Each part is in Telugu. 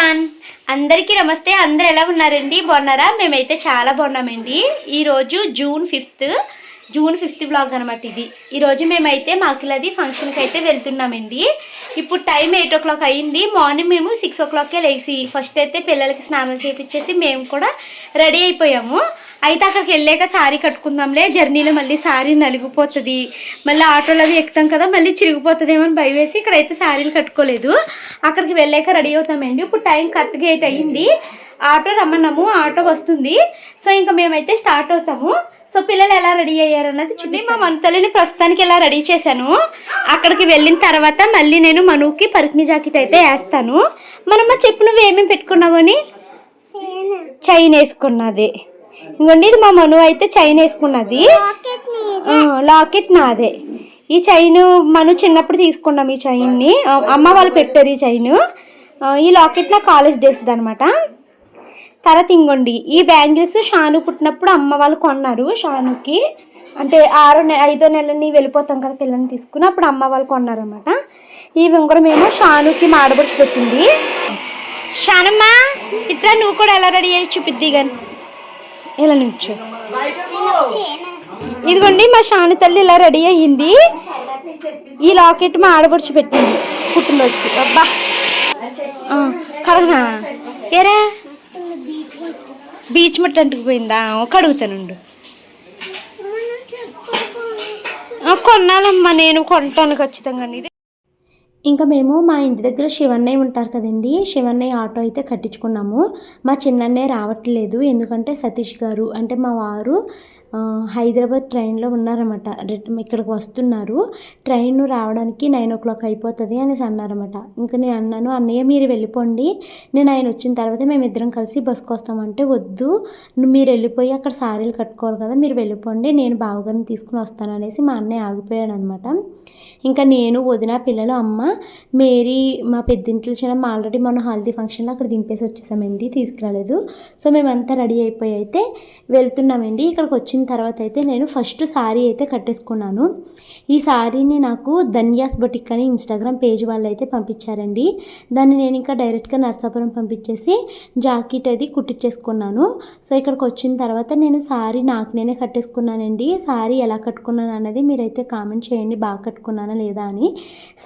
ఎవ్రీవన్ అందరికీ నమస్తే. అందరు ఎలా ఉన్నారండి? బాగున్నారా? మేమైతే చాలా బాగున్నామండి. ఈరోజు June fifth. June fifth blog అనమాట ఇది. ఈరోజు మేమైతే మాకిలది ఫంక్షన్కి అయితే వెళ్తున్నామండి. ఇప్పుడు టైం ఎయిట్ ఓ క్లాక్ అయ్యింది. మార్నింగ్ మేము సిక్స్ ఓ క్లాక్కే లేచి ఫస్ట్ అయితే పిల్లలకి స్నానం చేపించేసి మేము కూడా రెడీ అయిపోయాము. అయితే అక్కడికి వెళ్ళాక శారీ కట్టుకుందాంలే జర్నీలో మళ్ళీ శారీ నలిగిపోతుంది. మళ్ళీ ఆటోలో అవి ఎక్కుతాం కదా మళ్ళీ చిరిగిపోతుందేమో అని భయం వేసి ఇక్కడైతే శారీలు కట్టుకోలేదు. అక్కడికి వెళ్ళాక రెడీ అవుతామండి. ఇప్పుడు టైం కరెక్ట్గా ఎయిట్ అయ్యింది. ఆటో రమ్మన్నాము ఆటో వస్తుంది. సో ఇంకా మేమైతే స్టార్ట్ అవుతాము. సో పిల్లలు ఎలా రెడీ అయ్యారు అన్నది చూడండి మా మంతలిని ప్రస్తుతానికి ఎలా రెడీ చేశాను అక్కడికి వెళ్ళిన తర్వాత మళ్ళీ నేను మనుకి పరికిని జాకెట్ అయితే వేస్తాను. మనమ్మ చెప్పు నువ్వు ఏమేమి పెట్టుకున్నావు అని? చైన్ వేసుకున్నది. ఇంకోండి ఇది మా మను అయితే చైన్ వేసుకున్నది. లాకెట్ నాదే. ఈ చైన్ మనం చిన్నప్పుడు తీసుకున్నాం ఈ చైన్ని. అమ్మ వాళ్ళు పెట్టారు ఈ చైన్. ఈ లాకెట్ నా కాలేజ్ డేస్ది అనమాట తర్వాత ఇంకోండి ఈ బ్యాంగిల్స్ షాను పుట్టినప్పుడు అమ్మ వాళ్ళు కొన్నారు షానుకి. అంటే ఆరో నె ఐదో నెలని వెళ్ళిపోతాం కదా పిల్లల్ని తీసుకుని అప్పుడు అమ్మ వాళ్ళు కొన్నారన్నమాట. ఈ ఉంగరం ఏమో షానుకి మాడబొచ్చు పెట్టింది. షానమ్మ ఇట్లా నువ్వు కూడా ఎలా రెడీ అయ్యి చూపిద్ది కానీ ఇలా నుంచో. ఇదిగోండి మా షాను తల్లి ఇలా రెడీ అయ్యింది. ఈ లాకెట్ మా ఆడపడుచు పెట్టింది. పుట్టినరోజుకి. అబ్బా. కడగనా? ఏరా? బీచ్ మట్టి అంటుకుపోయిందా ఆ, కొన్నానమ్మా నేను కొంటాను ఖచ్చితంగా ఇంకా మేము మా ఇంటి దగ్గర శివన్నయ్య ఉంటారు కదండి. శివన్నయ్య ఆటో అయితే కట్టించుకున్నాము. మా చిన్నన్నయ్య రావట్లేదు. ఎందుకంటే సతీష్ గారు అంటే మా వారు హైదరాబాద్ ట్రైన్లో ఉన్నారన్నమాట. ఇక్కడికి వస్తున్నారు. ట్రైన్ రావడానికి నైన్ ఓ క్లాక్ అయిపోతుంది అనేసి అన్నారన్నమాట. ఇంకా నేను అన్నాను అన్నయ్య మీరు వెళ్ళిపోండి. నేను ఆయన వచ్చిన తర్వాత మేమిద్దరం కలిసి బస్కి వస్తామంటే వద్దు. మీరు వెళ్ళిపోయి అక్కడ సారీలు కట్టుకోవాలి కదా మీరు వెళ్ళిపోండి. నేను బావగారిని తీసుకుని వస్తాను అనేసి మా అన్నయ్య ఆగిపోయాడు అనమాట ఇంకా నేను వదిన పిల్లలు అమ్మ మేరీ మా పెద్దింట్లో చిన్న ఆల్రెడీ మనం హల్దీ ఫంక్షన్లో అక్కడ దింపేసి వచ్చేసామండి తీసుకురాలేదు. సో మేమంతా రెడీ అయిపోయి అయితే వెళ్తున్నామండి. ఇక్కడికి వచ్చిన తర్వాత అయితే నేను ఫస్ట్ శారీ అయితే కట్టేసుకున్నాను. ఈ శారీని నాకు ధన్యాస్ బొటిక్ అని ఇన్స్టాగ్రామ్ పేజ్ వాళ్ళు అయితే పంపించారండి. దాన్ని నేను ఇంకా డైరెక్ట్గా నర్సాపురం పంపించేసి జాకెట్ అది కుట్టించేసుకున్నాను సో ఇక్కడికి వచ్చిన తర్వాత నేను శారీ నాకు నేనే కట్టేసుకున్నానండి. శారీ ఎలా కట్టుకున్నాను అన్నది మీరైతే కామెంట్ చేయండి బాగా కట్టుకున్నానా లేదా అని.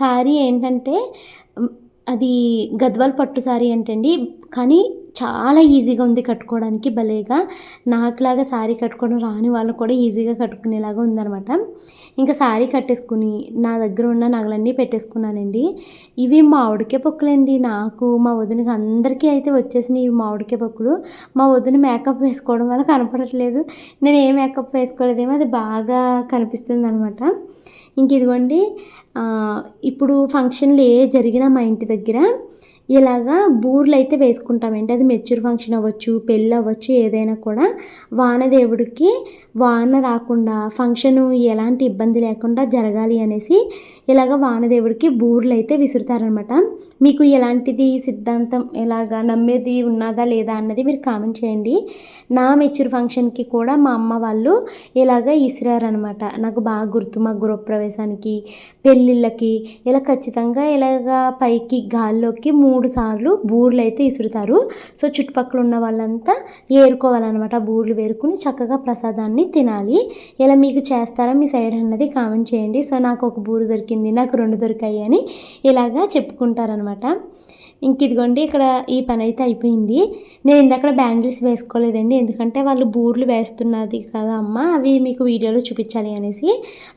శారీ ఏంటంటే అది గద్వాల్ పట్టు శారీ అంటండి. కానీ చాలా ఈజీగా ఉంది కట్టుకోవడానికి భలేగా. నాకులాగా శారీ కట్టుకోవడం రాని వాళ్ళు కూడా ఈజీగా కట్టుకునేలాగా ఉందనమాట ఇంకా శారీ కట్టేసుకుని నా దగ్గర ఉన్న నగలన్నీ పెట్టేసుకున్నానండి. ఇవి మామిడికే పొక్కులండి. నాకు మా వదినకి అందరికీ అయితే వచ్చేసినాయి ఇవి మామిడికే పొక్కులు. మా వదిన మేకప్ వేసుకోవడం వల్ల కనపడట్లేదు. నేను ఏ మేకప్ వేసుకోలేదేమో అది బాగా కనిపిస్తుంది అనమాట ఇంక ఇదిగోండి ఇప్పుడు ఫంక్షన్లు ఏ జరిగినా మా ఇంటి దగ్గర ఇలాగా బూర్లు అయితే వేసుకుంటామండి. అది మెచ్యూర్ ఫంక్షన్ అవ్వచ్చు పెళ్ళి అవ్వచ్చు ఏదైనా కూడా వానదేవుడికి వాన రాకుండా ఫంక్షన్ ఎలాంటి ఇబ్బంది లేకుండా జరగాలి అనేసి ఇలాగ వానదేవుడికి బూర్లు అయితే విసురుతారనమాట మీకు ఎలాంటిది సిద్ధాంతం ఇలాగా నమ్మేది ఉన్నదా లేదా అన్నది మీరు కామెంట్ చేయండి. నా మెచ్యూర్ ఫంక్షన్కి కూడా మా అమ్మ వాళ్ళు ఇలాగ ఇసిరారనమాట నాకు బాగా గుర్తు మా గృహప్రవేశానికి పెళ్ళిళ్ళకి ఇలా ఖచ్చితంగా ఇలాగ పైకి గాల్లోకి మూడు సార్లు బూర్లు అయితే ఇసురుతారు. సో చుట్టుపక్కల ఉన్న వాళ్ళంతా ఏరుకోవాలన్నమాట. బూర్లు వేరుకుని చక్కగా ప్రసాదాన్ని తినాలి. ఇలా మీకు చేస్తారా మీ సైడ్ అన్నది కామెంట్ చేయండి. సో నాకు ఒక బూరు దొరికింది నాకు రెండు దొరికాయి అని ఇలాగా చెప్పుకుంటారనమాట ఇంక ఇదిగోండి ఇక్కడ ఈ పని అయితే అయిపోయింది. నేను ఇందాక బ్యాంగిల్స్ వేసుకోలేదండి ఎందుకంటే వాళ్ళు బూర్లు వేస్తున్నది కదా అమ్మ అవి మీకు వీడియోలో చూపించాలి అనేసి.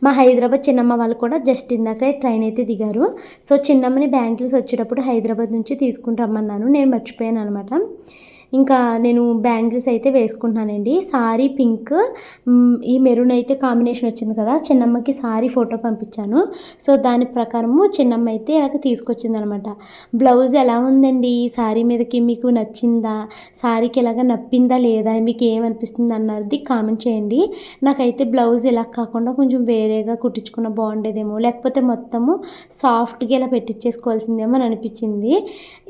మా హైదరాబాద్ చిన్నమ్మ వాళ్ళు కూడా జస్ట్ ఇందాక ట్రైన్ అయితే దిగారు. సో చిన్నమ్మని బ్యాంగిల్స్ వచ్చేటప్పుడు హైదరాబాద్ నుంచి తీసుకుని రమ్మన్నాను నేను మర్చిపోయాను అనమాట. ఇంకా నేను బ్యాంగిల్స్ అయితే వేసుకుంటున్నానండి. సారీ పింక్ ఈ మెరూన్ అయితే కాంబినేషన్ వచ్చింది కదా చిన్నమ్మకి సారీ ఫోటో పంపించాను. సో దాని ప్రకారము చిన్నమ్మ అయితే నాకు తీసుకొచ్చింది అనమాట బ్లౌజ్ ఎలా ఉందండి? ఈ సారీ మీదకి మీకు నచ్చిందా? సారీకి ఇలాగ నప్పిందా లేదా? మీకు ఏమనిపిస్తుంది అన్నది కామెంట్ చేయండి. నాకైతే బ్లౌజ్ ఇలా కాకుండా కొంచెం వేరేగా కుట్టించుకున్న బాగుండేదేమో లేకపోతే మొత్తము సాఫ్ట్గా ఇలా పెట్టించేసుకోవాల్సిందేమో అని అనిపించింది.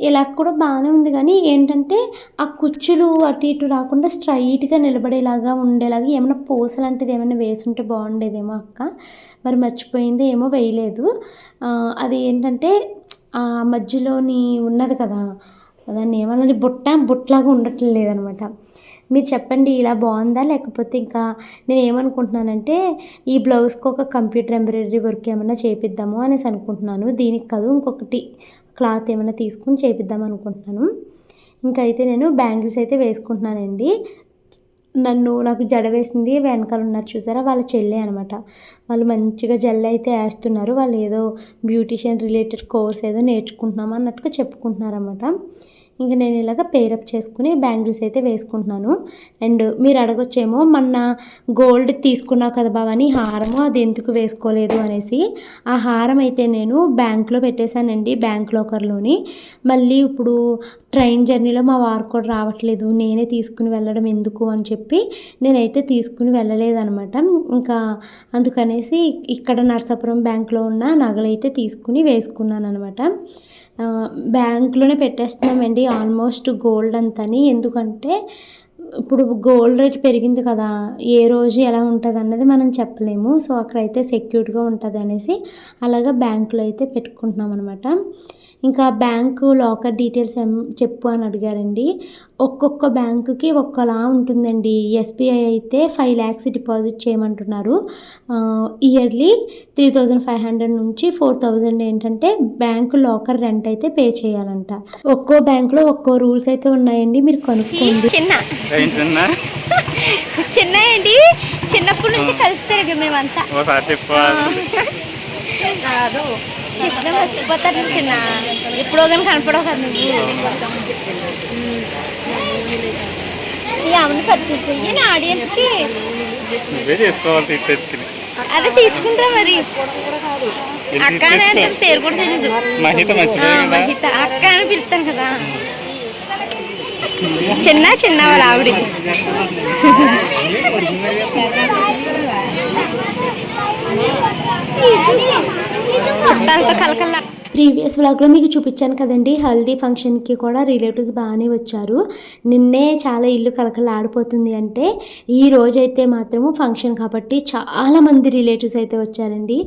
ఇలా కూడా బాగానే ఉంది కానీ ఏంటంటే ఆ కుచ్చులు అటు ఇటు రాకుండా స్ట్రైట్గా నిలబడేలాగా ఉండేలాగా ఏమైనా పూస లాంటిది ఏమైనా వేసుంటే బాగుండేదేమో అక్క. మరి మర్చిపోయింది ఏమో వేయలేదు. అది ఏంటంటే ఆ మధ్యలోని ఉన్నది కదా దాన్ని ఏమన్నా బుట్ట బుట్టలాగా ఉండట్లేదు లేదనమాట మీరు చెప్పండి ఇలా బాగుందా? లేకపోతే ఇంకా నేను ఏమనుకుంటున్నానంటే ఈ బ్లౌజ్కి ఒక కంప్యూటర్ ఎంబ్రాయిడరీ వర్క్ ఏమైనా చేపిద్దాము అనేసి అనుకుంటున్నాను. దీనికి కాదు ఇంకొకటి క్లాత్ ఏమైనా తీసుకుని చేపిద్దాం అనుకుంటున్నాను ఇంకా అయితే నేను బ్యాంగిల్స్ అయితే వేసుకుంటున్నానండి. నన్ను నాకు జడ వేసింది వెనకాల ఉన్నారు చూసారా? వాళ్ళ చెల్లె అనమాట. వాళ్ళు మంచిగా జల్ల అయితే వేస్తున్నారు. వాళ్ళు ఏదో బ్యూటీషియన్ రిలేటెడ్ కోర్స్ ఏదో నేర్చుకుంటున్నాం అన్నట్టుగా చెప్పుకుంటున్నారు అనమాట ఇంకా నేను ఇలాగ పేరప్ చేసుకుని బ్యాంగిల్స్ అయితే వేసుకుంటున్నాను. అండ్ మీరు అడగొచ్చేమో మొన్న గోల్డ్ తీసుకున్నావు కదా బావని హారము అది ఎందుకు వేసుకోలేదు? అనేసి. ఆ హారం అయితే నేను బ్యాంక్లో పెట్టేశానండి బ్యాంక్ లోకర్లోని మళ్ళీ ఇప్పుడు ట్రైన్ జర్నీలో మా వారు కూడా రావట్లేదు నేనే తీసుకుని వెళ్ళడం ఎందుకు అని చెప్పి నేనైతే తీసుకుని వెళ్ళలేదనమాట. ఇంకా అందుకనేసి ఇక్కడ నరసాపురం బ్యాంక్లో ఉన్న నగలైతే తీసుకుని వేసుకున్నాను అనమాట బ్యాంక్లోనే పెట్టేస్తున్నామండి ఆల్మోస్ట్ గోల్డ్ అంతని. ఎందుకంటే ఇప్పుడు గోల్డ్ రేట్ పెరిగింది కదా ఏ రోజు ఎలా ఉంటుంది అన్నది మనం చెప్పలేము. సో అక్కడైతే సెక్యూర్డ్గా ఉంటుంది అనేసి అలాగా బ్యాంకులో అయితే పెట్టుకుంటున్నాం అనమాట ఇంకా బ్యాంకు లాకర్ డీటెయిల్స్ ఏం చెప్పు అని అడిగారండి. ఒక్కొక్క బ్యాంకుకి ఒక్కలా ఉంటుందండి. ఎస్బీఐ అయితే ఫైవ్ ల్యాక్స్ డిపాజిట్ చేయమంటున్నారు. Yearly three thousand five hundred నుంచి ఫోర్ థౌజండ్ ఏంటంటే బ్యాంకు లాకర్ రెంట్ అయితే పే చేయాలంట. ఒక్కో బ్యాంకులో ఒక్కో రూల్స్ అయితే ఉన్నాయండి. మీరు కనుక్కోండి. చిన్న. ఏంటన్నా? చిన్న ఏంటి? చిన్నప్పటి నుంచి కలిసి పెరిగాం మేమంతా. చిన్న. ఎప్పుడో కానీ కనపడవు కదా నువ్వు. ఈ ఆమెను పరిచయం చెయ్యి. నా ఆడియన్స్కి నువ్వే చేసుకోవాలి తీసి తెచ్చుకుని. అదే తీసుకుంటా మరి. అక్క అని అంటే పేరు కూడా తెలియదు. మహిత మర్చిపోయా ఆ, కదా. మహిత. అక్క అని పిలుస్తాను కదా. చిన్న చిన్న వాళ్ళ ఆవిడ. చుట్టాలతో కలకల్లా ప్రీవియస్ వ్లాగ్లో మీకు చూపించాను కదండి. హల్దీ ఫంక్షన్కి కూడా రిలేటివ్స్ బాగానే వచ్చారు. నిన్నే చాలా ఇల్లు కలకలాడిపోతుంది అంటే ఈ రోజైతే మాత్రము ఫంక్షన్ కాబట్టి చాలా మంది రిలేటివ్స్ అయితే వచ్చారండి.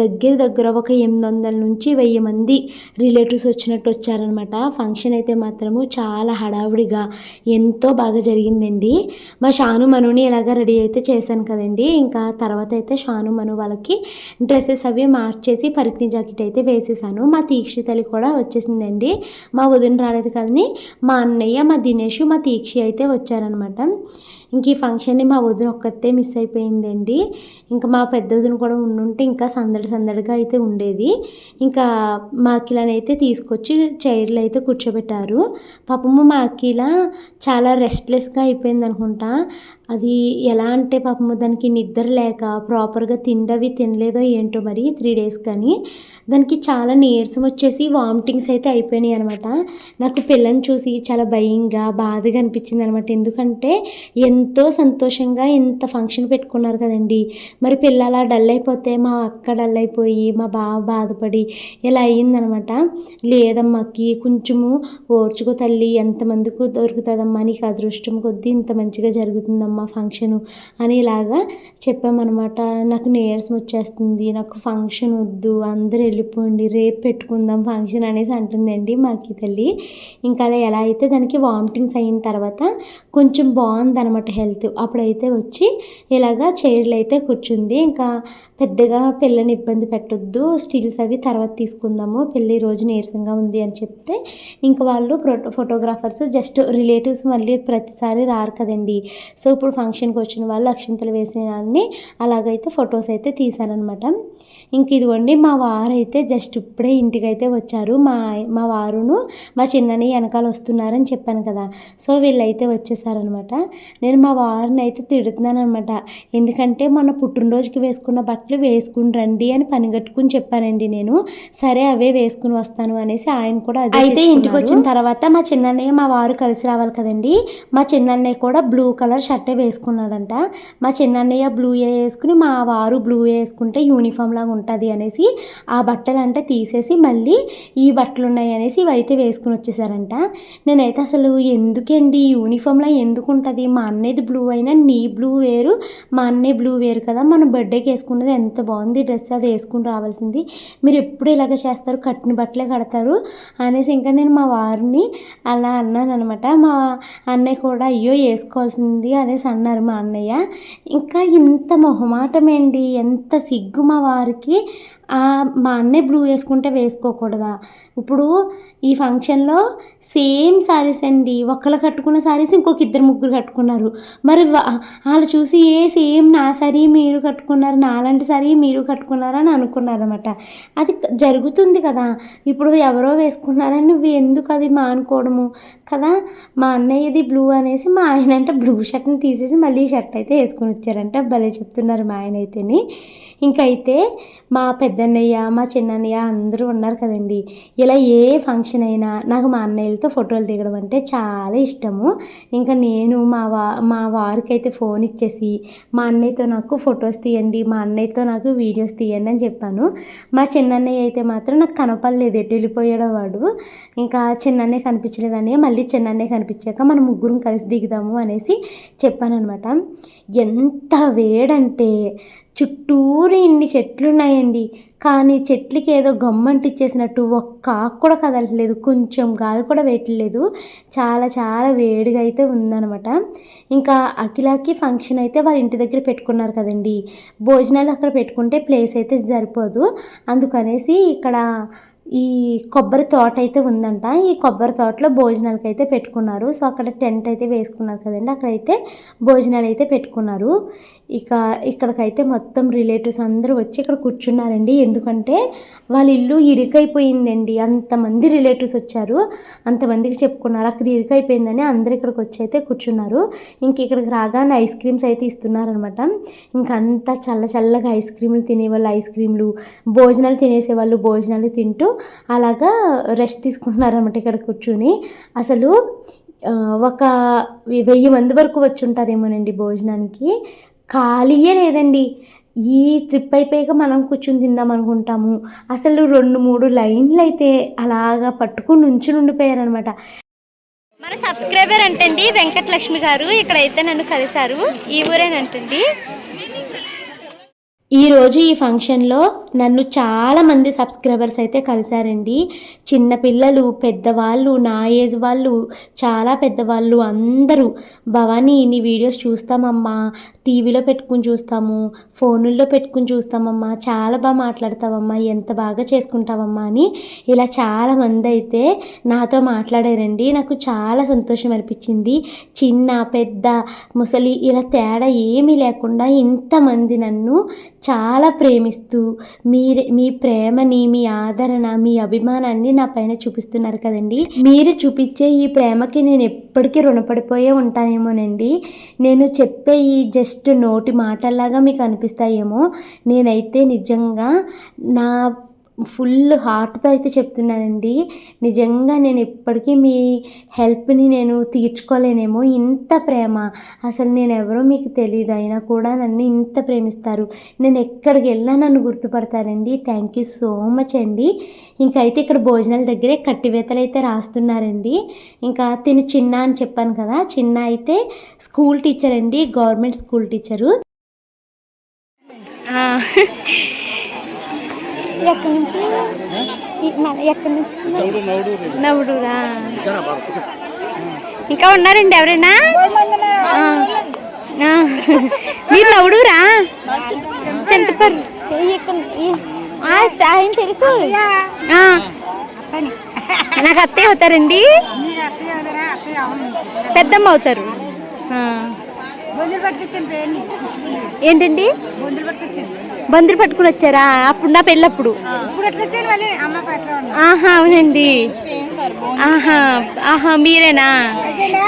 దగ్గర దగ్గర ఒక ఎనిమిది వందల నుంచి వెయ్యి మంది రిలేటివ్స్ వచ్చినట్టు వచ్చారనమాట ఫంక్షన్ అయితే మాత్రము చాలా హడావుడిగా ఎంతో బాగా జరిగిందండి. మా షాను మనుని ఇలాగ రెడీ అయితే చేశాను కదండి. ఇంకా తర్వాత అయితే షాను మను వాళ్ళకి డ్రెస్సెస్ అవి మార్చేసి పరికిణి జాకెట్ అయితే వేసేసాను. మా తీక్షితలి కూడా వచ్చేసిందండి. మా వదిన రాలేదు కానీ మా అన్నయ్య మా దినేష్ మా తీక్షి అయితే వచ్చారనమాట. ఇంక ఈ ఫంక్షన్ని మా వదిన ఒక్కతే మిస్ అయిపోయిందండి. ఇంకా మా పెద్ద వదిన కూడా ఉండుంటే ఇంకా సందడి సందడిగా అయితే ఉండేది. ఇంకా మా అఖిలనైతే తీసుకొచ్చి చైర్లు అయితే కూర్చోబెట్టారు. పాపము మా అఖిల చాలా రెస్ట్లెస్గా అయిపోయింది అనుకుంటా అది ఎలా అంటే పాపం దానికి నిద్ర లేక ప్రాపర్గా తిండవి తినలేదో ఏంటో మరి త్రీ డేస్ కానీ దానికి చాలా నీరసం వచ్చేసి వామిటింగ్స్ అయితే అయిపోయినాయి అనమాట నాకు పిల్లని చూసి చాలా భయంగా బాధగా అనిపించింది అనమాట ఎందుకంటే ఎంతో సంతోషంగా ఇంత ఫంక్షన్ పెట్టుకున్నారు కదండి. మరి పిల్ల అలా డల్ అయిపోతే మా అక్క డల్ అయిపోయి మా బావ బాధపడి ఇలా అయ్యిందనమాట లేదమ్మకి కొంచెము ఓర్చుకో తల్లి ఎంతమందికి దొరుకుతుందమ్మా నీకు అదృష్టం కొద్దీ ఇంత మంచిగా జరుగుతుందమ్మా ఫంక్షను అని ఇలాగా చెప్పామన్నమాట. నాకు నీరసం వచ్చేస్తుంది నాకు ఫంక్షన్ వద్దు అందరూ వెళ్ళిపోండి రేపు పెట్టుకుందాం ఫంక్షన్ అనేసి అంటుందండి మాకి తల్లి. ఇంకా అలా ఎలా అయితే దానికి వామిటింగ్స్ అయిన తర్వాత కొంచెం బాగుందనమాట హెల్త్. అప్పుడైతే వచ్చి ఇలాగా చైర్లు అయితే కూర్చుంది. ఇంకా పెద్దగా పిల్లని ఇబ్బంది పెట్టొద్దు స్టిల్స్ అవి తర్వాత తీసుకుందాము పెళ్ళి రోజు నీరసంగా ఉంది అని చెప్తే ఇంకా వాళ్ళు ఫోటోగ్రాఫర్స్ జస్ట్ రిలేటివ్స్ మళ్ళీ ప్రతిసారి రారు కదండి. సో ఇప్పుడు ఫంక్షన్కి వచ్చిన వాళ్ళు అక్షింతలు వేసిన వాళ్ళని అలాగైతే ఫొటోస్ అయితే తీశారనమాట ఇంక ఇదిగోండి మా వారు అయితే జస్ట్ ఇప్పుడే ఇంటికి అయితే వచ్చారు. మా మా వారును మా చిన్నని వెనకాల వస్తున్నారని చెప్పాను కదా. సో వీళ్ళైతే వచ్చేసారనమాట నేను మా వారిని అయితే తిడుతున్నాను అనమాట ఎందుకంటే మొన్న పుట్టినరోజుకి వేసుకున్న బట్టలు వేసుకుని రండి అని పని కట్టుకుని చెప్పానండి నేను. సరే అవే వేసుకుని వస్తాను అనేసి ఆయన కూడా అయితే ఇంటికి వచ్చిన తర్వాత మా చిన్నన్నయ్య మా వారు కలిసి రావాలి కదండి. మా చిన్నన్నయ్య కూడా బ్లూ కలర్ షర్టే వేసుకున్నాడంట. మా చిన్నన్నయ్య బ్లూ వేసుకుని మా వారు బ్లూ వేసుకుంటే యూనిఫామ్ లాగా ఉంటుంది అనేసి ఆ బట్టలు అంటే తీసేసి మళ్ళీ ఈ బట్టలు ఉన్నాయి అనేసి ఇవైతే వేసుకుని వచ్చేసారంట. నేనైతే అసలు ఎందుకండి యూనిఫామ్లా ఎందుకు ఉంటుంది? మా అన్నయ్యది బ్లూ అయినా నీ బ్లూ వేరు మా అన్నయ్య బ్లూ వేరు కదా. మనం బర్త్డేకి వేసుకున్నది ఎంత బాగుంది డ్రెస్ అది వేసుకుని రావాల్సింది. మీరు ఎప్పుడు ఇలాగ చేస్తారు? కట్టిన బట్టలే కడతారు అనేసి ఇంకా నేను మా వారిని అలా అన్నాను అనమాట మా అన్నయ్య కూడా అయ్యో వేసుకోవాల్సింది అనేసి అన్నారు మా అన్నయ్య. ఇంకా ఇంత మొహమాటమేంటి? ఎంత సిగ్గు మా వారికి. మా అన్నయ్య బ్లూ వేసుకుంటే వేసుకోకూడదా? ఇప్పుడు ఈ ఫంక్షన్లో సేమ్ శారీస్ అండి. ఒకళ్ళు కట్టుకున్న శారీస్ ఇంకొక ఇద్దరు ముగ్గురు కట్టుకున్నారు. మరి వాళ్ళు చూసి ఏ సేమ్ నా సరీ మీరు కట్టుకున్నారు నాలాంటి సారీ మీరు కట్టుకున్నారు అని అనుకున్నారన్నమాట. అది జరుగుతుంది కదా. ఇప్పుడు ఎవరో వేసుకున్నారని నువ్వు ఎందుకు అది మానుకోవడము? కదా మా అన్నయ్యది బ్లూ అనేసి మా ఆయన అంటే బ్లూ షర్ట్ని తీసేసి మళ్ళీ షర్ట్ అయితే వేసుకుని వచ్చారంటే. భలే చెప్తున్నారు మా ఆయన అయితేని. ఇంకైతే మా పెద్ద పెద్దన్నయ్య మా చిన్నయ్య అందరూ ఉన్నారు కదండి. ఇలా ఏ ఫంక్షన్ అయినా నాకు మా అన్నయ్యలతో ఫోటోలు దిగడం అంటే చాలా ఇష్టము. ఇంకా నేను మా వా మా వారికి అయితే ఫోన్ ఇచ్చేసి మా అన్నయ్యతో నాకు ఫొటోస్ తీయండి మా అన్నయ్యతో నాకు వీడియోస్ తీయండి అని చెప్పాను. మా చిన్నన్నయ్య అయితే మాత్రం నాకు కనపడలేదు ఎటు వెళ్ళిపోయాడో వాడు. ఇంకా చిన్నయ్య కనిపించలేదని మళ్ళీ చిన్నయ్య కనిపించాక మనం ముగ్గురం కలిసి దిగుదాము అనేసి చెప్పానమాట ఎంత వేడంటే చుట్టూరు ఇన్ని చెట్లున్నాయండి. కానీ చెట్లకి ఏదో గమ్మంటిచ్చేసినట్టు ఒక్క ఆకు కూడా కదలట్లేదు. కొంచెం గాలి కూడా వేయట్లేదు. చాలా చాలా వేడిగా అయితే ఉందన్నమాట. ఇంకా అఖిలకి ఫంక్షన్ అయితే వాళ్ళ ఇంటి దగ్గర పెట్టుకున్నారు కదండి. భోజనాలు అక్కడ పెట్టుకుంటే ప్లేస్ అయితే సరిపోదు. అందుకనేసి ఇక్కడ ఈ కొబ్బరి తోట అయితే ఉందంట. ఈ కొబ్బరి తోటలో భోజనాలకి అయితే పెట్టుకున్నారు. సో అక్కడ టెంట్ అయితే వేసుకున్నారు కదండి. అక్కడైతే భోజనాలు అయితే పెట్టుకున్నారు. ఇక ఇక్కడికైతే మొత్తం రిలేటివ్స్ అందరూ వచ్చి ఇక్కడ కూర్చున్నారండి. ఎందుకంటే వాళ్ళ ఇల్లు ఇరుకైపోయిందండి. అంతమంది రిలేటివ్స్ వచ్చారు. అంతమందికి చెప్పుకున్నారు. అక్కడ ఇరుకైపోయిందని అందరు ఇక్కడికి వచ్చి అయితే కూర్చున్నారు. ఇంక ఇక్కడికి రాగానే ఐస్ క్రీమ్స్ అయితే ఇస్తున్నారనమాట. ఇంకంతా చల్ల చల్లగా ఐస్ క్రీములు తినేవాళ్ళు ఐస్ క్రీములు భోజనాలు తినేసేవాళ్ళు భోజనాలు తింటూ అలాగా రెస్ట్ తీసుకుంటున్నారనమాట ఇక్కడ కూర్చుని. అసలు ఒక వెయ్యి మంది వరకు వచ్చి ఉంటారేమోనండి భోజనానికి. ఖాళీయే లేదండి. ఈ ట్రిప్ అయిపోయాక మనం కూర్చుని తిందాం అనుకుంటాము. అసలు రెండు మూడు లైన్లు అయితే అలాగా పట్టుకుని నుంచుని ఉండిపోయారనమాట మన సబ్స్క్రైబర్ అంటండి వెంకటలక్ష్మి గారు. ఇక్కడైతే నన్ను కలిశారు. ఈ ఊరేనంటండి. ఈరోజు ఈ ఫంక్షన్లో నన్ను చాలామంది సబ్స్క్రైబర్స్ అయితే కలిశారండి. చిన్నపిల్లలు పెద్దవాళ్ళు నా ఏజ్ వాళ్ళు చాలా పెద్దవాళ్ళు అందరూ. భవానీ నీ వీడియోస్ చూస్తామమ్మా. టీవీలో పెట్టుకుని చూస్తాము ఫోనుల్లో పెట్టుకుని చూస్తామమ్మా చాలా బాగా మాట్లాడతావమ్మా ఎంత బాగా చేసుకుంటావమ్మా అని ఇలా చాలామంది అయితే నాతో మాట్లాడారండి. నాకు చాలా సంతోషం అనిపించింది. చిన్న పెద్ద ముసలి ఇలా తేడా ఏమీ లేకుండా ఇంతమంది నన్ను చాలా ప్రేమిస్తూ మీరే మీ ప్రేమని మీ ఆదరణ మీ అభిమానాన్ని నా పైన చూపిస్తున్నారు కదండి. మీరు చూపించే ఈ ప్రేమకి నేను ఎప్పటికీ రుణపడిపోయే ఉంటానేమోనండి. నేను చెప్పే ఈ జస్ట్ నోటి మాటల్లాగా మీకు అనిపిస్తాయేమో నేనైతే నిజంగా నా ఫుల్ హార్ట్తో అయితే చెప్తున్నానండి. నిజంగా నేను ఇప్పటికీ మీ హెల్ప్ని నేను తీర్చుకోలేనేమో. ఇంత ప్రేమ. అసలు నేను ఎవరో మీకు తెలియదు అయినా కూడా నన్ను ఇంత ప్రేమిస్తారు. నేను ఎక్కడికి వెళ్ళినా నన్ను గుర్తుపడతారండి. థ్యాంక్ యూ సో మచ్ అండి. ఇంకైతే అయితే ఇక్కడ భోజనాల దగ్గరే కట్టివేతలు అయితే రాస్తున్నారండి. ఇంకా తిను చిన్న అని చెప్పాను కదా. చిన్న అయితే స్కూల్ టీచర్ అండి. Government school teacher. ఎక్కడి నుంచి? ఎక్కడి నుంచి? నవ్వుడురా ఇంకా ఉన్నారండి ఎవరైనా. మీరు నవ్వుడురా చింతపర్రు ఆయన తెలుసు. నాకు అత్తయ్య అవుతారండి. పెద్దమ్మ అవుతారు. ఏంటండి? బందులు పట్టుకుని వచ్చారా? అప్పుడు నా పెళ్ళప్పుడు. ఆహా అవునండి. ఆహా ఆహా మీరేనా?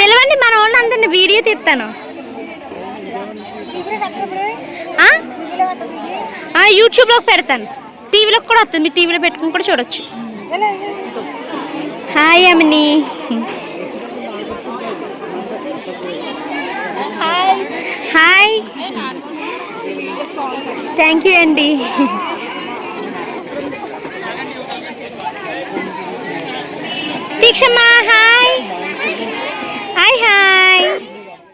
పిలవండి మన వాళ్ళందరినీ వీడియో తీస్తాను. యూట్యూబ్లోకి పెడతాను. టీవీలోకి కూడా వస్తుంది. టీవీలో పెట్టుకుని కూడా చూడొచ్చు. హాయ్ అమ్మని హాయ్. థ్యాంక్ యూ అండి దీక్షమ్మా హాయ్ హాయ్ హాయ్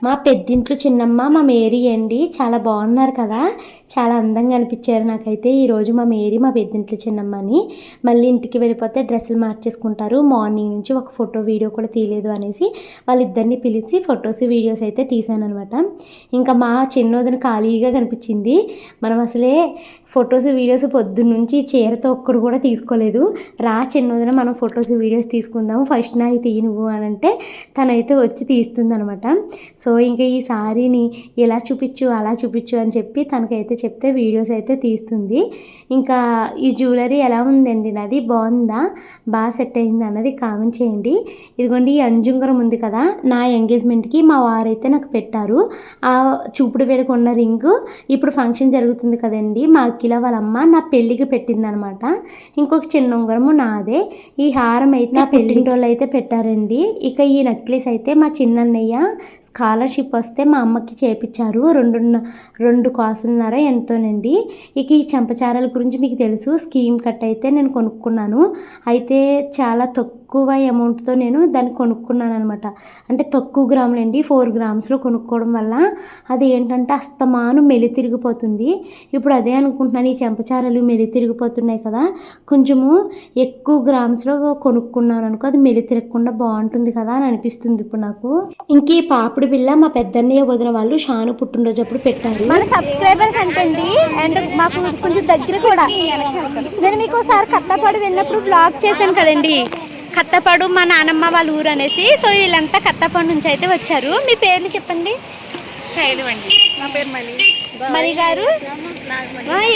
మా పెద్దింట్లో చిన్నమ్మ మా మేరీ అండి చాలా బాగున్నారు కదా. చాలా అందంగా అనిపించారు నాకైతే ఈరోజు మా మేరీ మా పెద్దింట్లో చిన్నమ్మని. మళ్ళీ ఇంటికి వెళ్ళిపోతే డ్రెస్సులు మార్చేసుకుంటారు. మార్నింగ్ నుంచి ఒక ఫోటో వీడియో కూడా తీయలేదు అనేసి వాళ్ళిద్దరిని పిలిచి ఫొటోస్ వీడియోస్ అయితే తీసాను అనమాట ఇంకా మా చిన్నోదిన ఖాళీగా కనిపించింది. మనం అసలే ఫొటోస్ వీడియోస్ పొద్దున్నుంచి చీరతో ఒక్కడు కూడా తీసుకోలేదు. రా చిన్నదిన మనం ఫొటోస్ వీడియోస్ తీసుకుందాము. ఫస్ట్ నాకు తీయి నువ్వు అని అంటే తనైతే వచ్చి తీస్తుంది అనమాట సో ఇంకా ఈ సారీని ఇలా చూపించు అలా చూపించు అని చెప్పి తనకైతే చెప్తే వీడియోస్ అయితే తీస్తుంది. ఇంకా ఈ జ్యువెలరీ ఎలా ఉందండి? నాది బాగుందా? బాగా సెట్ అయింది అన్నది కామెంట్ చేయండి. ఇదిగోండి ఈ అంజుంగరం ఉంది కదా నా ఎంగేజ్మెంట్కి మా వారైతే నాకు పెట్టారు. ఆ చూపుడు వేలకు ఉన్న రింగు ఇప్పుడు ఫంక్షన్ జరుగుతుంది కదండి మాకు అఖిల వాళ్ళ అమ్మ నా పెళ్ళికి పెట్టిందనమాట. ఇంకొక చిన్న ఉంగరము నాదే. ఈ హారం అయితే నా పెళ్ళి రోజులు అయితే పెట్టారండి. ఇక ఈ నెక్లెస్ అయితే మా చిన్నన్నయ్య స్కాలర్షిప్ వస్తే మా అమ్మకి చేపించారు రెండు రెండు కాసులున్నారో ఎంతోనండి. ఇక ఈ చెంపచారాల గురించి మీకు తెలుసు. స్కీమ్ కట్ అయితే నేను కొనుక్కున్నాను. అయితే చాలా తక్కువ అమౌంట్తో నేను దాన్ని కొనుక్కున్నాను అనమాట అంటే తక్కువ గ్రాములండి. ఫోర్ గ్రామ్స్లో కొనుక్కోవడం వల్ల అది ఏంటంటే అస్తమాను మెలి తిరిగిపోతుంది. ఇప్పుడు అదే అనుకుంటున్నాను. ఈ చెంపచారాలు మెలి తిరిగిపోతున్నాయి కదా. కొంచెము ఎక్కువ గ్రామ్స్లో కొనుక్కున్నాను అనుకో అది మెలి తిరగకుండా బాగుంటుంది కదా అని అనిపిస్తుంది ఇప్పుడు నాకు. ఇంక ఈ పాపిడి బిల్ల మా పెద్దన్నయ్య వదిన వాళ్ళు షాను పుట్టినరోజు అప్పుడు పెట్టారు. మన సబ్స్క్రైబర్స్ అంటండి. అండ్ మాకు కొంచెం దగ్గర కూడా. నేను మీకు ఒకసారి కత్తపాడు వెళ్ళినప్పుడు బ్లాగ్ చేశాను కదండి. కత్తపాడు మా నానమ్మ వాళ్ళ ఊరు అనేసి. సో వీళ్ళంతా కత్తపాడు నుంచి అయితే వచ్చారు. మీ పేర్లు చెప్పండి. శైలు అండి నా పేరు మళ్ళీ. మరి గారు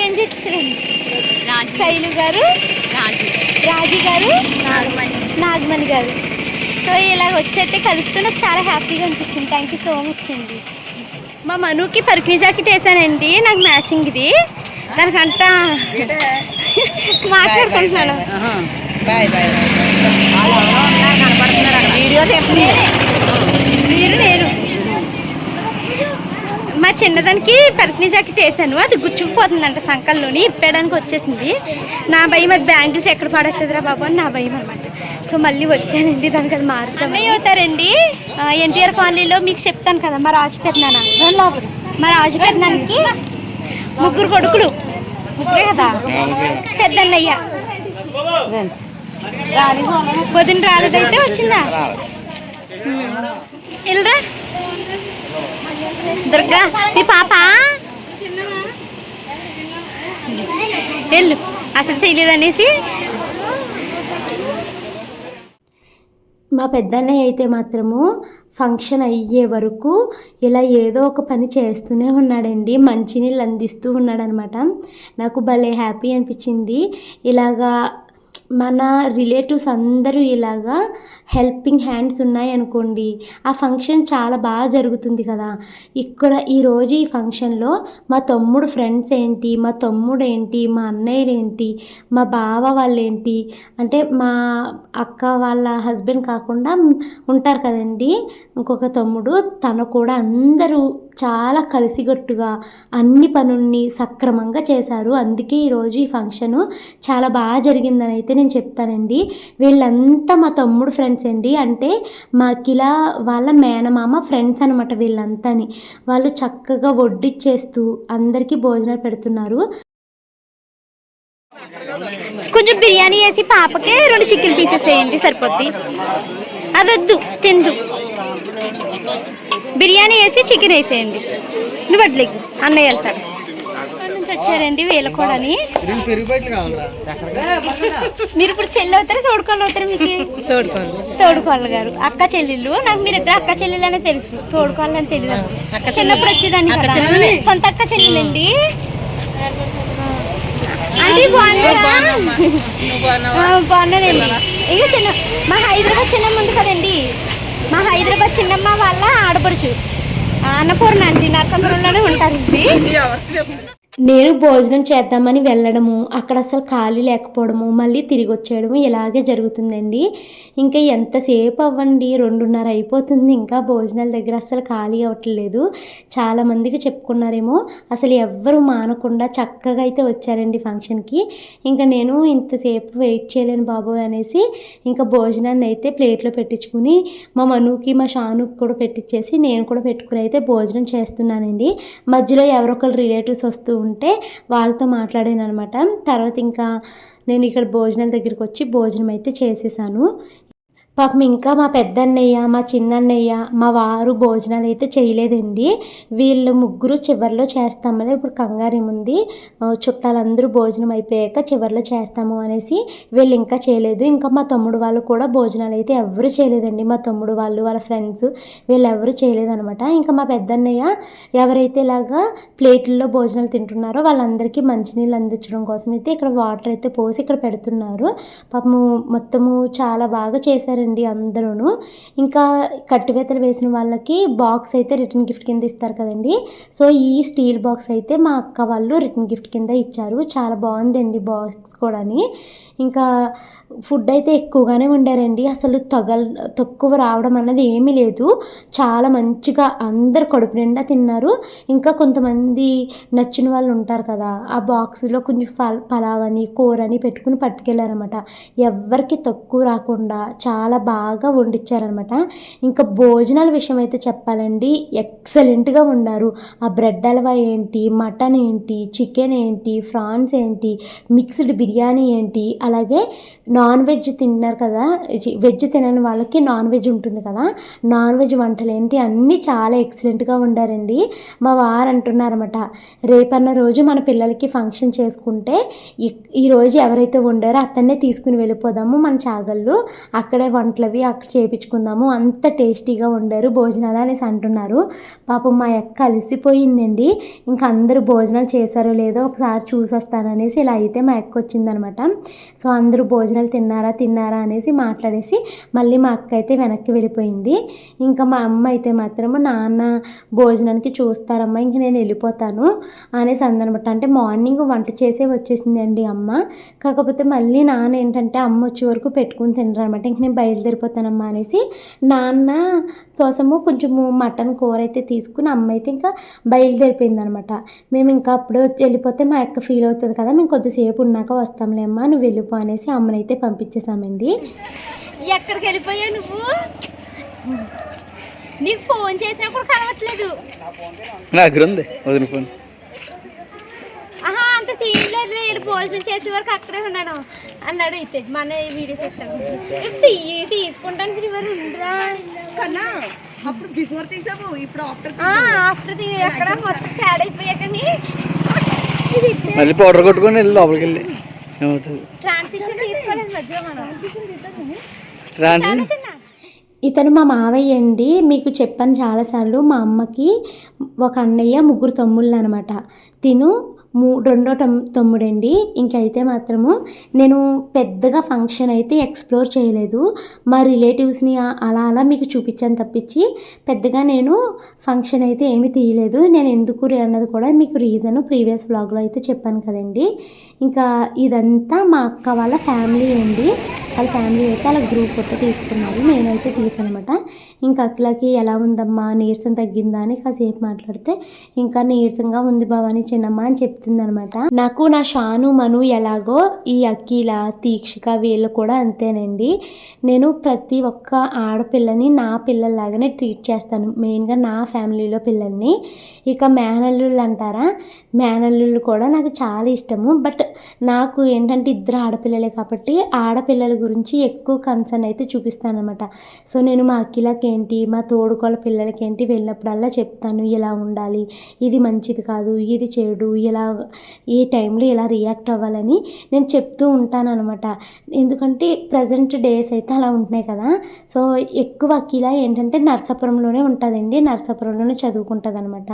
ఏం చెప్పారండి శైలు గారు? రాజు. రాజీ గారు? నాగమణి. గారు. సో ఇలా వచ్చి అయితే కలుస్తూ నాకు చాలా హ్యాపీగా అనిపించింది. థ్యాంక్ యూ సో మచ్ అండి. మా మనుకి పరికిణి జాకెట్ వేసానండి. నాకు మ్యాచింగ్ ఇది. దానికంతా మాట్లాడుకుంటున్నాను. బాయ్ బాయ్ వీడియో మీరు. మా చిన్నదానికి పరికిణి జాకెట్ వేసాను. అది గుచ్చుకుపోతుందంట సంకల్లోని. ఇప్పేయడానికి వచ్చేసింది. నా భయం అది బ్యాంగిల్స్ ఎక్కడ పడేస్తుందిరా బాబు అని నా భయం అనమాట సో మళ్ళీ వచ్చానండి. దానికి అది మారుతాం అవుతారండి. ఎన్టీఆర్ కాలనీలో మీకు చెప్తాను కదా మా రాజు పెద్దనాన్న. మా రాజు పెద్దనానికి ముగ్గురు కొడుకులు. ముగ్గురే కదా? పెద్దన్నయ్య. వదిన రాలేదైతే వచ్చిందా? వెళ్ళరా దుర్గా మీ పాప? వెళ్ళు. అసలు తెలియదు అనేసి. మా పెద్దన్నయ్య అయితే మాత్రము ఫంక్షన్ అయ్యే వరకు ఇలా ఏదో ఒక పని చేస్తూనే ఉన్నాడండి. మంచినీళ్ళు అందిస్తూ ఉన్నాడనమాట. నాకు భలే హ్యాపీ అనిపించింది. ఇలాగా మన రిలేటివ్స్ అందరూ ఇలాగా హెల్పింగ్ హ్యాండ్స్ ఉన్నాయి అనుకోండి ఆ ఫంక్షన్ చాలా బాగా జరుగుతుంది కదా. ఇక్కడ ఈరోజు ఈ ఫంక్షన్లో మా తమ్ముడు ఫ్రెండ్స్ ఏంటి మా తమ్ముడు ఏంటి మా అన్నయ్యలు ఏంటి మా బావ వాళ్ళు ఏంటి అంటే మా అక్క వాళ్ళ హస్బెండ్ కాకుండా ఉంటారు కదండి. ఇంకొక తమ్ముడు తను కూడా అందరూ చాలా కలిసికట్టుగా అన్ని పనుల్ని సక్రమంగా చేశారు. అందుకే ఈరోజు ఈ ఫంక్షను చాలా బాగా జరిగిందని అయితే నేను చెప్తానండి. వీళ్ళంతా మా తమ్ముడు ఫ్రెండ్స్ అండి. అంటే మాకు ఇలా వాళ్ళ మేనమామ ఫ్రెండ్స్ అనమాట వీళ్ళంతాని. వాళ్ళు చక్కగా వడ్డిచ్చేస్తూ అందరికీ భోజనాలు పెడుతున్నారు. కొంచెం బిర్యానీ వేసి పాపకి రెండు చికెన్ పీసెస్ వేయండి సరిపోద్ది. అదొద్దు తిందు. బిర్యానీ వేసి చికెన్ వేసేయండి. నువ్వు వడ్లేకు అన్నయ్య వెళ్తాడు. అక్కడి నుంచి వచ్చారండి వేలకోడని? మీరు ఇప్పుడు చెల్లి అవుతారా తోడుకోళ్ళు అవుతారా మీకు? తోడుకోళ్ళ. గారు. అక్క చెల్లెళ్ళు. నాకు మీరు ఇద్దరు అక్క చెల్లెలు అనే తెలుసు. తోడుకోళ్ళు అని తెలియదు చిన్నప్పుడు వచ్చేదాన్ని అక్క కదా. చెల్లెలే. సొంత అక్క చెల్లెలండి అది బాగున్నారా బాగున్నానండి. ఇక చిన్న మా హైదరాబాద్ చిన్నమ్మ ఉంది కదండి. మా హైదరాబాద్ చిన్నమ్మ వాళ్ళ ఆడపడుచు. అన్నపూర్ణ అండి నరసాపురంలోనే ఉంటారు. ఇది నేను భోజనం చేద్దామని వెళ్ళడము అక్కడ అసలు ఖాళీ లేకపోవడము మళ్ళీ తిరిగి వచ్చేయడము ఇలాగే జరుగుతుందండి. ఇంకా ఎంతసేపు అవ్వండి? రెండున్నర అయిపోతుంది. ఇంకా భోజనాల దగ్గర అసలు ఖాళీ అవ్వట్లేదు. చాలామందికి చెప్పుకున్నారేమో అసలు ఎవ్వరు మానకుండా చక్కగా అయితే వచ్చారండి ఫంక్షన్కి. ఇంకా నేను ఇంతసేపు వెయిట్ చేయలేను బాబోయ్ అనేసి ఇంకా భోజనాన్ని అయితే ప్లేట్లో పెట్టించుకుని మా మనుకి మా షానుకి కూడా పెట్టించేసి నేను కూడా పెట్టుకుని అయితే భోజనం చేస్తున్నానండి. మధ్యలో ఎవరొకరు రిలేటివ్స్ వస్తూ ఉంటే వాళ్ళతో మాట్లాడాను అనమాట తర్వాత ఇంకా నేను ఇక్కడ భోజనాల దగ్గరికి వచ్చి భోజనం అయితే చేసేసాను. పాపం ఇంకా మా పెద్దన్నయ్య మా చిన్నన్నయ్య మా వారు భోజనాలు అయితే చేయలేదండి. వీళ్ళు ముగ్గురు చివరిలో చేస్తామని ఇప్పుడు కంగారు ఏముంది చుట్టాలందరూ భోజనం అయిపోయాక చివరిలో చేస్తాము అనేసి వీళ్ళు ఇంకా చేయలేదు. ఇంకా మా తమ్ముడు వాళ్ళు కూడా భోజనాలు అయితే ఎవరు చేయలేదండి. మా తమ్ముడు వాళ్ళు వాళ్ళ ఫ్రెండ్స్ వీళ్ళు ఎవరు చేయలేదనమాట. ఇంకా మా పెద్దన్నయ్య ఎవరైతే ఇలాగా ప్లేట్లలో భోజనాలు తింటున్నారో వాళ్ళందరికీ మంచినీళ్ళు అందించడం కోసం అయితే ఇక్కడ వాటర్ అయితే పోసి ఇక్కడ పెడుతున్నారు. పాపము మొత్తము చాలా బాగా చేశారు చేశారండి అందరూ ఇంకా కట్టివేతలు వేసిన వాళ్ళకి బాక్స్ అయితే రిటర్న్ గిఫ్ట్ కింద ఇస్తారు కదండి. సో ఈ స్టీల్ బాక్స్ అయితే మా అక్క వాళ్ళు రిటర్న్ గిఫ్ట్ కింద ఇచ్చారు. చాలా బాగుందండి బాక్స్ కూడాని. ఇంకా ఫుడ్ అయితే ఎక్కువగానే వండారండి. అసలు తగల్ తక్కువ రావడం అన్నది ఏమీ లేదు. చాలా మంచిగా అందరు కడుపు నిండా తిన్నారు. ఇంకా కొంతమంది నచ్చిన వాళ్ళు ఉంటారు కదా ఆ బాక్స్లో కొంచెం ఫల్ పలావ్ అని కూర అని పెట్టుకుని పట్టుకెళ్ళారనమాట ఎవ్వరికి తక్కువ రాకుండా చాలా బాగా వండించారనమాట ఇంకా భోజనాల విషయం అయితే చెప్పాలండి. ఎక్సలెంట్గా వండారు. ఆ బ్రెడ్ హల్వా ఏంటి మటన్ ఏంటి చికెన్ ఏంటి ఫ్రాన్స్ ఏంటి మిక్స్డ్ బిర్యానీ ఏంటి అలాగే నాన్ వెజ్ తిన్నారు కదా వెజ్ తినని వాళ్ళకి నాన్ వెజ్ ఉంటుంది కదా నాన్ వెజ్ వంటలు ఏంటి? అన్నీ చాలా ఎక్సలెంట్గా ఉండారండి మా వారు అంటున్నారన్నమాట రేపన్న రోజు మన పిల్లలకి ఫంక్షన్ చేసుకుంటే ఈ- రోజు ఎవరైతే వండారో అతన్నే తీసుకుని వెళ్ళిపోదాము మన చాగళ్ళు అక్కడే వంటలవి అక్కడ చేపించుకుందాము అంత టేస్టీగా ఉండారు భోజనాలు అనేసి అంటున్నారు. పాపం మా అక్క అలసిపోయిందండి. ఇంకా అందరూ భోజనాలు చేశారో లేదో ఒకసారి చూసి వస్తాననేసి ఇలా అయితే మా అక్క వచ్చిందనమాట సో అందరూ భోజనాలు తిన్నారా తిన్నారా అనేసి మాట్లాడేసి మళ్ళీ మా అక్క అయితే వెనక్కి వెళ్ళిపోయింది. ఇంకా మా అమ్మ అయితే మాత్రము నాన్న భోజనానికి చూస్తారమ్మా ఇంక నేను వెళ్ళిపోతాను అనేసి అందనమాట. అంటే మార్నింగ్ వంట చేసే వచ్చేసింది అండి అమ్మ. కాకపోతే మళ్ళీ నాన్న ఏంటంటే అమ్మ వచ్చే వరకు పెట్టుకుని తినరు అనమాట ఇంక నేను బయలుదేరిపోతానమ్మా అనేసి నాన్న కోసము కొంచెము మటన్ కూర అయితే తీసుకుని అమ్మ అయితే ఇంకా బయలుదేరిపోయింది అనమాట మేము ఇంకా అప్పుడే వచ్చి వెళ్ళిపోతే మా అక్క ఫీల్ అవుతుంది కదా మేము కొద్దిసేపు ఉన్నాక వస్తాంలే అమ్మా నువ్వు వెళ్ళిపో అనేసి అమ్మనైతే పంపించేసామండి ఎక్కడికి వెళ్ళిపోయావు నువ్వు? నీకు ఫోన్ చేసినా కూడా కలవట్లేదు. నా దగ్గర ఉంది వదిన ఫోన్. ఆహా అంత సీన్ లేదు భోజనం చేసే వరకు అక్కడే ఉన్నాను అన్నాడు అయితే. మన వీడియో తీస్తాను ఇప్పుడు తీ తీసుకుంటాను శ్రీవారు ఉండరా. కన్నా అప్పుడు బిఫోర్ తీసాము ఇప్పుడు ఆఫ్టర్ ఆఫ్టర్ ఎక్కడ? మొత్తం ప్యాడ్ అయిపోయాకని మళ్ళీ పౌడర్ కొట్టుకొని వెళ్ళి లోపలికి వెళ్ళి. ఏమవుతుంది? ట్రాన్సిషన్ ఇతను మా మావయ్య అండి. మీకు చెప్పాను చాలాసార్లు మా అమ్మకి ఒక అన్నయ్య ముగ్గురు తమ్ముళ్ళు అనమాట తిను మూ రెండో తమ్ తమ్ముడండి. ఇంకైతే మాత్రము నేను పెద్దగా ఫంక్షన్ అయితే ఎక్స్ప్లోర్ చేయలేదు. మా రిలేటివ్స్ని అలా అలా మీకు చూపించాను తప్పించి పెద్దగా నేను ఫంక్షన్ అయితే ఏమీ తీయలేదు. నేను ఎందుకు అన్నది కూడా మీకు రీజన్ ప్రీవియస్ వ్లాగ్లో అయితే చెప్పాను కదండి. ఇంకా ఇదంతా మా అక్క వాళ్ళ ఫ్యామిలీ అండి. వాళ్ళ ఫ్యామిలీ అయితే అలా గ్రూప్ ఫోటో తీసుకున్నారు. నేనైతే తీసానమాట అనమాట ఇంకా అక్కలకి ఎలా ఉందమ్మా? నీరసం తగ్గిందా అని కాసేపు మాట్లాడితే ఇంకా నీరసంగా ఉంది భవాని చిన్నమ్మ అని చెప్తే అనమాట నాకు నా షాను మను ఎలాగో ఈ అఖిల తీక్షిక వీళ్ళు కూడా అంతేనండి. నేను ప్రతి ఒక్క ఆడపిల్లని నా పిల్లల్లాగానే ట్రీట్ చేస్తాను. మెయిన్గా నా ఫ్యామిలీలో పిల్లల్ని. ఇక మేనల్లుళ్ళు అంటారా? మేనల్లుళ్ళు కూడా నాకు చాలా ఇష్టము. బట్ నాకు ఏంటంటే ఇద్దరు ఆడపిల్లలే కాబట్టి ఆడపిల్లల గురించి ఎక్కువ కన్సర్న్ అయితే చూపిస్తాను అనమాట సో నేను మా అఖిలకి ఏంటి మా తోడుకోళ్ళ పిల్లలకి ఏంటి వెళ్ళినప్పుడల్లా చెప్తాను. ఇలా ఉండాలి. ఇది మంచిది కాదు. ఇది చెడు. ఇలా ఏ టైంలో ఇలా రియాక్ట్ అవ్వాలని నేను చెప్తూ ఉంటాను అనమాట ఎందుకంటే ప్రజెంట్ డేస్ అయితే అలా ఉంటున్నాయి కదా. సో ఎక్కువ అఖిల ఏంటంటే నర్సాపురంలోనే ఉంటుందండి. నర్సాపురంలోనే చదువుకుంటుంది అనమాట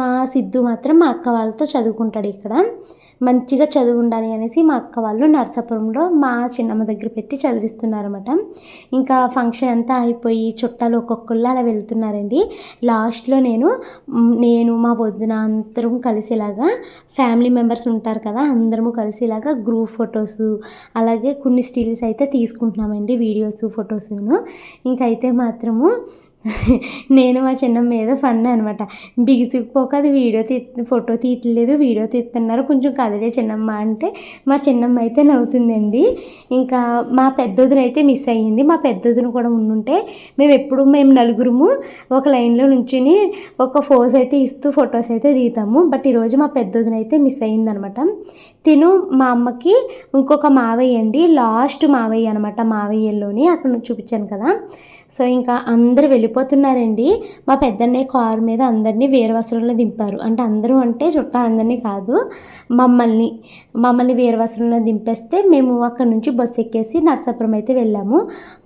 మా సిద్ధు మాత్రం మా అక్క వాళ్ళతో చదువుకుంటాడు ఇక్కడ. మంచిగా చదువు ఉండాలి అనేసి మా అక్క వాళ్ళు నర్సాపురంలో మా చిన్నమ్మ దగ్గర పెట్టి చదివిస్తున్నారన్నమాట. ఇంకా ఫంక్షన్ అంతా అయిపోయి చుట్టాలు ఒక్కొక్కళ్ళు అలా వెళ్తున్నారండి. లాస్ట్లో నేను నేను మా వదిన అందరం కలిసేలాగా ఫ్యామిలీ మెంబర్స్ ఉంటారు కదా అందరము కలిసేలాగా గ్రూప్ ఫొటోస్ అలాగే కొన్ని స్టిల్స్ అయితే తీసుకుంటున్నామండి వీడియోస్ ఫొటోస్ను ఇంకైతే మాత్రము నేను మా చిన్నమ్మ ఏదో ఫన్ అనమాట బిగిసిపోక అది వీడియో తీ ఫోటో తీయట్లేదు వీడియో తీస్తున్నారు. కొంచెం కదలే చిన్నమ్మ అంటే మా చిన్నమ్మ అయితే నవ్వుతుందండి. ఇంకా మా పెద్దదిన అయితే మిస్ అయ్యింది. మా పెద్దదిన కూడా ఉండుంటే మేము ఎప్పుడు మేము నలుగురము ఒక లైన్లో నుంచుని ఒక ఫోజ్ అయితే ఇస్తూ ఫొటోస్ అయితే దిగుతాము. బట్ ఈరోజు మా పెద్దొదిన అయితే మిస్ అయ్యిందనమాట తిను మా అమ్మకి ఇంకొక మావయ్య అండి. లాస్ట్ మావయ్య అనమాట మావయ్యలోని అక్కడ నుంచి చూపించాను కదా. సో ఇంకా అందరూ వెళ్ళిపోతున్నారండి. మా పెద్దన్నయ్య కారు మీద అందరినీ వీరవస్త్రంలో దింపారు. అంటే అందరూ అంటే చుట్టాలందరినీ కాదు మమ్మల్ని మమ్మల్ని వీరవస్త్రంలో దింపేస్తే మేము అక్కడ నుంచి బస్సు ఎక్కేసి నరసాపురం అయితే వెళ్ళాము.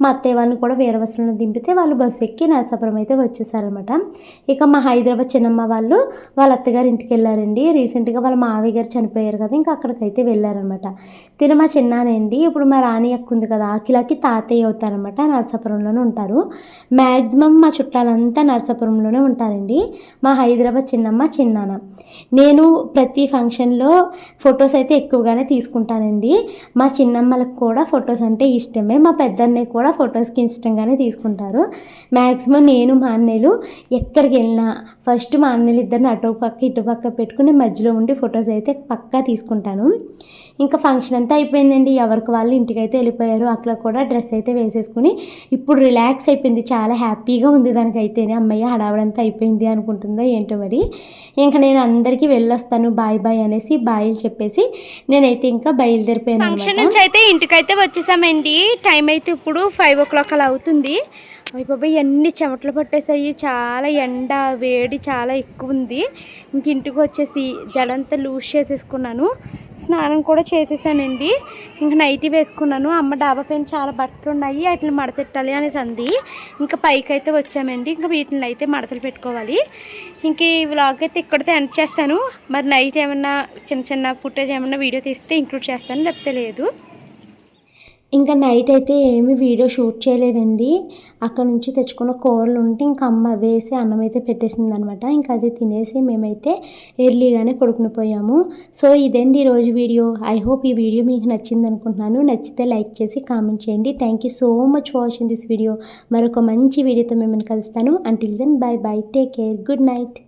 మా అత్తయ్య వాళ్ళని కూడా వీరవస్త్రంలో దింపితే వాళ్ళు బస్సు ఎక్కి నరసాపురం అయితే వచ్చేసారనమాట ఇక మా హైదరాబాద్ చిన్నమ్మ వాళ్ళు వాళ్ళ అత్తగారి ఇంటికి వెళ్ళారండి. రీసెంట్గా వాళ్ళ మావయ్య గారు చనిపోయారు కదా ఇంకా అక్కడికైతే వెళ్ళారనమాట తిన మా చిన్నానండి. ఇప్పుడు మా రాణి అక్క ఉంది కదా అఖిలకి తాతయ్య అవుతారనమాట నరసాపురంలోనే ఉంటారు. మ్యాక్సిమం మా చుట్టాలంతా నరసాపురంలోనే ఉంటారండి. మా హైదరాబాద్ చిన్నమ్మ చిన్నాన్న. నేను ప్రతి ఫంక్షన్లో ఫొటోస్ అయితే ఎక్కువగానే తీసుకుంటానండి. మా చిన్నమ్మలకు కూడా ఫొటోస్ అంటే ఇష్టమే. మా పెద్దన్నయ్య కూడా ఫొటోస్కి ఇష్టంగానే తీసుకుంటారు. మ్యాక్సిమం నేను మా అన్నయ్యలు ఎక్కడికి వెళ్ళినా ఫస్ట్ మా అన్నయ్యలు ఇద్దరిని అటు పక్క ఇటు పక్క పెట్టుకుని మధ్యలో ఉండి ఫొటోస్ అయితే పక్కా తీసుకుంటాను. ఇంకా ఫంక్షన్ అంతా అయిపోయిందండి. ఎవరికి వాళ్ళు ఇంటికైతే వెళ్ళిపోయారు. అక్కడ కూడా డ్రెస్ అయితే వేసేసుకుని ఇప్పుడు రిలాక్స్ అయిపోయింది. చాలా హ్యాపీగా ఉంది దానికైతేనే. అమ్మయ్య హడావడంతా అయిపోయింది అనుకుంటుందో ఏంటో మరి? ఇంకా నేను అందరికీ వెళ్ళొస్తాను. బాయ్ బాయ్ అనేసి బాయ్లు చెప్పేసి నేనైతే ఇంకా బయలుదేరిపోయాను ఫంక్షన్ నుంచి అయితే ఇంటికైతే వచ్చేసామండి. టైం అయితే ఇప్పుడు ఫైవ్ ఓ క్లాక్ అలా అవుతుంది. అయిపోయి బాబాయ్ చెమటలు పట్టేసాయి చాలా ఎండ వేడి చాలా ఎక్కువ ఉంది. ఇంక ఇంటికి వచ్చేసి జడంతా లూజ్ చేసేసుకున్నాను. స్నానం కూడా చేసేసానండి. ఇంక నైటీ వేసుకున్నాను. అమ్మ డాబా పైన చాలా బట్టలు ఉన్నాయి. వాటిని మడతెట్టాలి అనేసి అంది. ఇంకా పైకి అయితే వచ్చామండి. ఇంకా వీటిని అయితే మడతలు పెట్టుకోవాలి. ఇంక ఈ వ్లాగ్ అయితే ఇక్కడితో ఎండ్ చేస్తాను. మరి నైట్ ఏమన్నా చిన్న చిన్న ఫుటేజ్ ఏమన్నా వీడియో తీస్తే ఇంక్లూడ్ చేస్తాను. లేకపోతే లేదు. ఇంకా నైట్ అయితే ఏమి వీడియో షూట్ చేయలేదండి. అక్కడ నుంచి తెచ్చుకున్న కూరలు ఉంటే ఇంకా అమ్మ వేసి అన్నం అయితే పెట్టేసింది అనమాట ఇంకా అది తినేసి మేమైతే ఎర్లీగానే పడుకునిపోయాము సో ఇదండి ఈరోజు వీడియో. ఐ హోప్ ఈ వీడియో మీకు నచ్చింది అనుకుంటున్నాను నచ్చితే లైక్ చేసి కామెంట్ చేయండి. Thank you so much for watching this video మరొక మంచి వీడియోతో మిమ్మల్ని కలుస్తాను. Until then bye bye take care good night